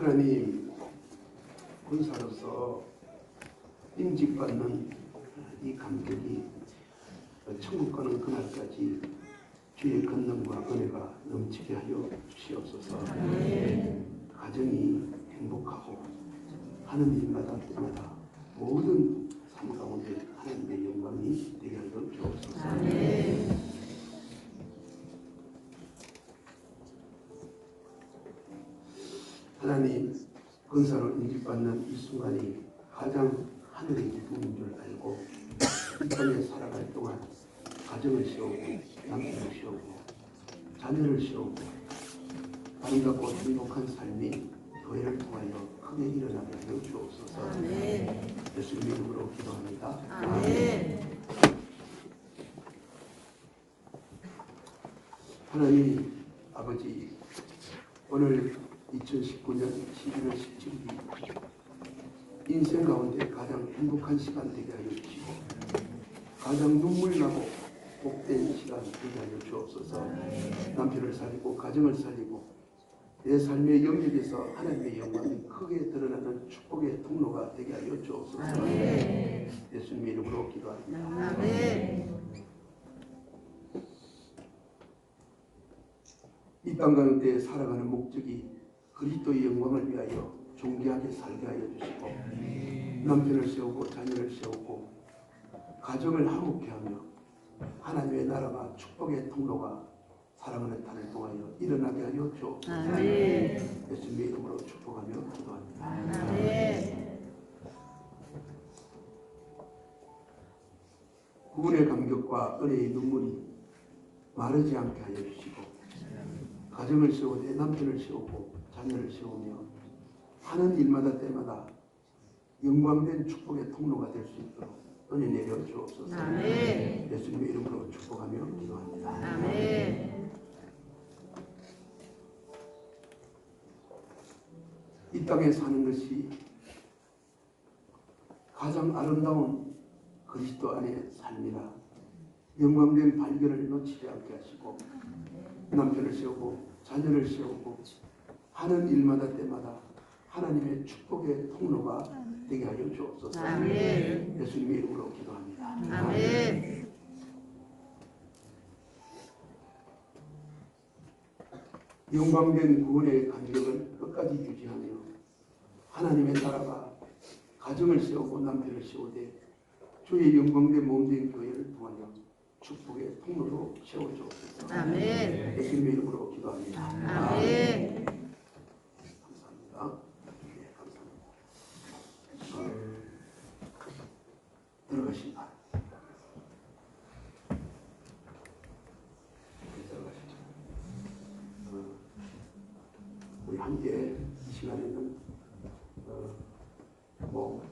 하나님 군사로서 인직받는 이 감격이 천국 가는 그날까지 주의 권능과 은혜가 넘치게 하여 주시옵소서. 가정이 행복하고 하는 일마다 때마다 모든 삶 가운데 하나님의 영광이 되게 하여 주옵소서. 하나님 근사로 인식받는 이 순간이 가장 하늘의 기쁨인 줄 알고 이 땅에 살아갈 동안 가정을 세우고 남편을 세우고 자녀를 세우고 아름답고 행복한 삶이 교회를 통하여 크게 일어나게 하여 주옵소서. 예수님 이름으로 기도합니다. 하나님 아버지 오늘 2019년 11월 17일 인생 가운데 가장 행복한 시간 되게 하여 주시고 가장 눈물 나고 복된 시간 되게 하여 주옵소서. 남편을 살리고 가정을 살리고 내 삶의 영역에서 하나님의 영광이 크게 드러나는 축복의 통로가 되게 하여 주옵소서. 예수님 이름으로 기도합니다. 이땅 가운데 살아가는 목적이 그리스도의 영광을 위하여 존귀하게 살게 하여 주시고 남편을 세우고 자녀를 세우고 가정을 화목케 하며 하나님의 나라가 축복의 통로가 사랑하는 탄을 통하여 일어나게 하여 주옵소서. 예수님의 이름으로 축복하며 기도합니다. 구원의 감격과 은혜의 눈물이 마르지 않게 하여 주시고 가정을 세우되 남편을 세우고 자녀를 세우며 하는 일마다 때마다 영광된 축복의 통로가 될 수 있도록 은혜 내려 주옵소서. 예수님의 이름으로 축복하며 기도합니다. 이 땅에 사는 것이 가장 아름다운 그리스도 안의 삶이라 영광된 발견을 놓치지 않게 하시고 남편을 세우고 자녀를 세우고 하는 일마다 때마다 하나님의 축복의 통로가 되게 하여 주옵소서. 예수님의 이름으로 기도합니다. 영광된 구원의 간격을 끝까지 유지하며 하나님의 나라가 가정을 세우고 남편을 세우되 주의 영광된 몸된 교회를 통하여 축복의 통로로 세워주옵소서. 예수님의 이름으로 기도합니다. 감사합니다. 네, 감사합니다. 어, 들어가십니다. 들어가시죠. 어, 우리 함께 이 시간에는 어, 뭐